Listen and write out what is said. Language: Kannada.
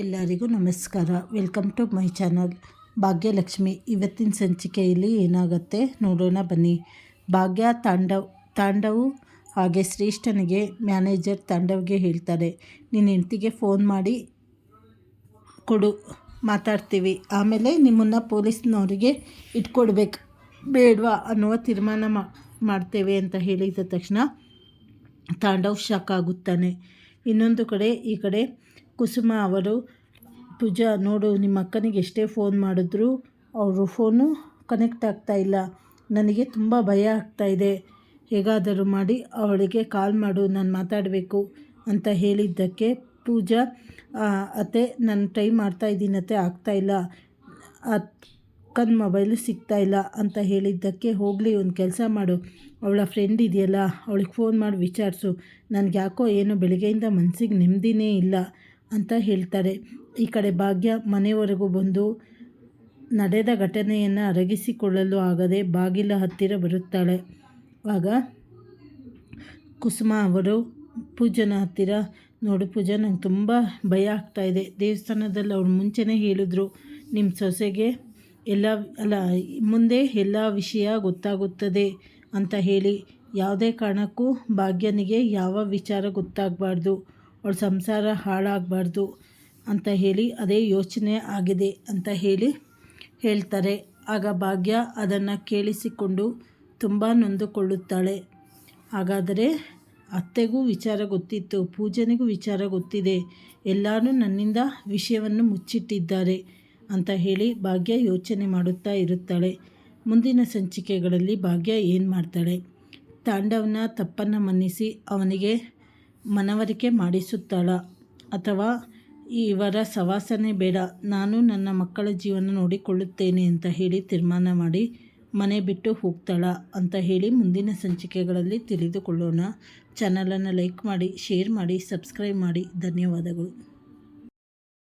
ಎಲ್ಲರಿಗೂ ನಮಸ್ಕಾರ. Welcome to my channel. Bhagyalakshmi, ಇವತ್ತಿನ ಸಂಚಿಕೆಯಲ್ಲಿ ಏನಾಗುತ್ತೆ ನೋಡೋಣ ಬನ್ನಿ. ಭಾಗ್ಯ ತಾಂಡವ್, ತಾಂಡವು ಹಾಗೆ ಶ್ರೇಷ್ಠನಿಗೆ ಮ್ಯಾನೇಜರ್ ತಾಂಡವ್ಗೆ ಹೇಳ್ತಾರೆ. ನಿನ್ನ ಹೆಂಡತಿಗೆ ಫೋನ್ ಮಾಡಿ ಕೊಡು, ಮಾತಾಡ್ತೀವಿ. ಆಮೇಲೆ ನಿಮ್ಮನ್ನು ಪೊಲೀಸ್ನವರಿಗೆ ಇಟ್ಕೊಡ್ಬೇಕು. ಬೇಡವಾ ಅನ್ನುವ ತೀರ್ಮಾನ ಮಾಡ್ತೇವೆ ಅಂತ ಹೇಳಿದ ತಕ್ಷಣ ತಾಂಡವ್ ಶಾಕ್ ಆಗುತ್ತಾನೆ. ಇನ್ನೊಂದು ಕಡೆ, ಈ ಕಡೆ ಕುಸುಮ ಅವರು, ಪೂಜಾ, ನೋಡು, ನಿಮ್ಮ ಅಕ್ಕನಿಗೆ ಎಷ್ಟೇ ಫೋನ್ ಮಾಡಿದ್ರು ಅವರು ಫೋನು ಕನೆಕ್ಟ್ ಆಗ್ತಾ ಇಲ್ಲ. ನನಗೆ ತುಂಬ ಭಯ ಆಗ್ತಾ ಇದೆ. ಹೇಗಾದರೂ ಮಾಡಿ ಅವಳಿಗೆ ಕಾಲ್ ಮಾಡು, ನಾನು ಮಾತಾಡಬೇಕು ಅಂತ ಹೇಳಿದ್ದಕ್ಕೆ ಪೂಜಾ ಅತ್ತೆ, ನಾನು ಟ್ರೈ ಮಾಡ್ತಾ ಇದ್ದೀನತ್ತೆ ಆಗ್ತಾಯಿಲ್ಲ ಅಕ್ಕನ ಮೊಬೈಲು ಸಿಗ್ತಾ ಇಲ್ಲ ಅಂತ ಹೇಳಿದ್ದಕ್ಕೆ ಹೋಗಲಿ, ಒಂದು ಕೆಲಸ ಮಾಡು. ಅವಳ ಫ್ರೆಂಡ್ ಇದೆಯಲ್ಲ, ಅವಳಿಗೆ ಫೋನ್ ಮಾಡಿ, ವಿಚಾರಿಸು. ನನಗೆ ಯಾಕೋ ಏನೋ ಬೆಳಗ್ಗೆಯಿಂದ ಮನಸ್ಸಿಗೆ ನೆಮ್ಮದಿನೇ ಇಲ್ಲ. ಅಂತ ಹೇಳ್ತಾರೆ. ಈ ಕಡೆ ಭಾಗ್ಯ ಮನೆಯವರೆಗೂ ಬಂದು ನಡೆದ ಘಟನೆಯನ್ನು ಅರಗಿಸಿಕೊಳ್ಳಲು ಆಗದೆ ಬಾಗಿಲ ಹತ್ತಿರ ಬರುತ್ತಾಳೆ. ಆಗ ಕುಸುಮ ಅವರು, ಪೂಜನ ಹತ್ತಿರ ನೋಡು ಪೂಜಾ, ನಂಗೆ ತುಂಬ ಭಯ ಆಗ್ತಾಯಿದೆ ದೇವಸ್ಥಾನದಲ್ಲಿ ಅವ್ರು ಮುಂಚೆನೇ ಹೇಳಿದ್ರು ನಿಮ್ಮ ಸೊಸೆಗೆ ಎಲ್ಲ, ಅಲ್ಲ, ಮುಂದೆ ಎಲ್ಲ ವಿಷಯ ಗೊತ್ತಾಗುತ್ತದೆ ಅಂತ ಹೇಳಿ. ಯಾವುದೇ ಕಾರಣಕ್ಕೂ ಭಾಗ್ಯನಿಗೆ ಯಾವ ವಿಚಾರ ಗೊತ್ತಾಗಬಾರ್ದು. ಅವಳ ಸಂಸಾರ ಹಾಳಾಗಬಾರ್ದು ಅಂತ ಹೇಳಿ ಅದೇ ಯೋಚನೆ ಆಗಿದೆ ಅಂತ ಹೇಳಿ ಹೇಳ್ತಾರೆ. ಆಗ ಭಾಗ್ಯ ಅದನ್ನು ಕೇಳಿಸಿಕೊಂಡು ತುಂಬ ನೊಂದುಕೊಳ್ಳುತ್ತಾಳೆ. ಹಾಗಾದರೆ ಅತ್ತೆಗೂ ವಿಚಾರ ಗೊತ್ತಿತ್ತು, ಪೂಜನಿಗೂ ವಿಚಾರ ಗೊತ್ತಿದೆ. ಎಲ್ಲರೂ ನನ್ನಿಂದ ವಿಷಯವನ್ನು ಮುಚ್ಚಿಟ್ಟಿದ್ದಾರೆ ಅಂತ ಹೇಳಿ ಭಾಗ್ಯ ಯೋಚನೆ ಮಾಡುತ್ತಾ ಇರುತ್ತಾಳೆ. ಮುಂದಿನ ಸಂಚಿಕೆಗಳಲ್ಲಿ ಭಾಗ್ಯ ಏನು ಮಾಡ್ತಾಳೆ? ತಾಂಡವನ ತಪ್ಪನ್ನು ಮನ್ನಿಸಿ ಅವನಿಗೆ ಮನವರಿಕೆ ಮಾಡಿಸುತ್ತಾಳ ಅಥವಾ ಇವರ ಸವಾಸನೆ ಬೇಡ. ನಾನು ನನ್ನ ಮಕ್ಕಳ ಜೀವನ ನೋಡಿಕೊಳ್ಳುತ್ತೇನೆ ಅಂತ ಹೇಳಿ ತೀರ್ಮಾನ ಮಾಡಿ ಮನೆ ಬಿಟ್ಟು ಹೋಗ್ತಾಳ ಅಂತ ಹೇಳಿ ಮುಂದಿನ ಸಂಚಿಕೆಗಳಲ್ಲಿ ತಿಳಿದುಕೊಳ್ಳೋಣ. ಚಾನಲನ್ನು ಲೈಕ್ ಮಾಡಿ, ಶೇರ್ ಮಾಡಿ, ಸಬ್ಸ್ಕ್ರೈಬ್ ಮಾಡಿ. ಧನ್ಯವಾದಗಳು.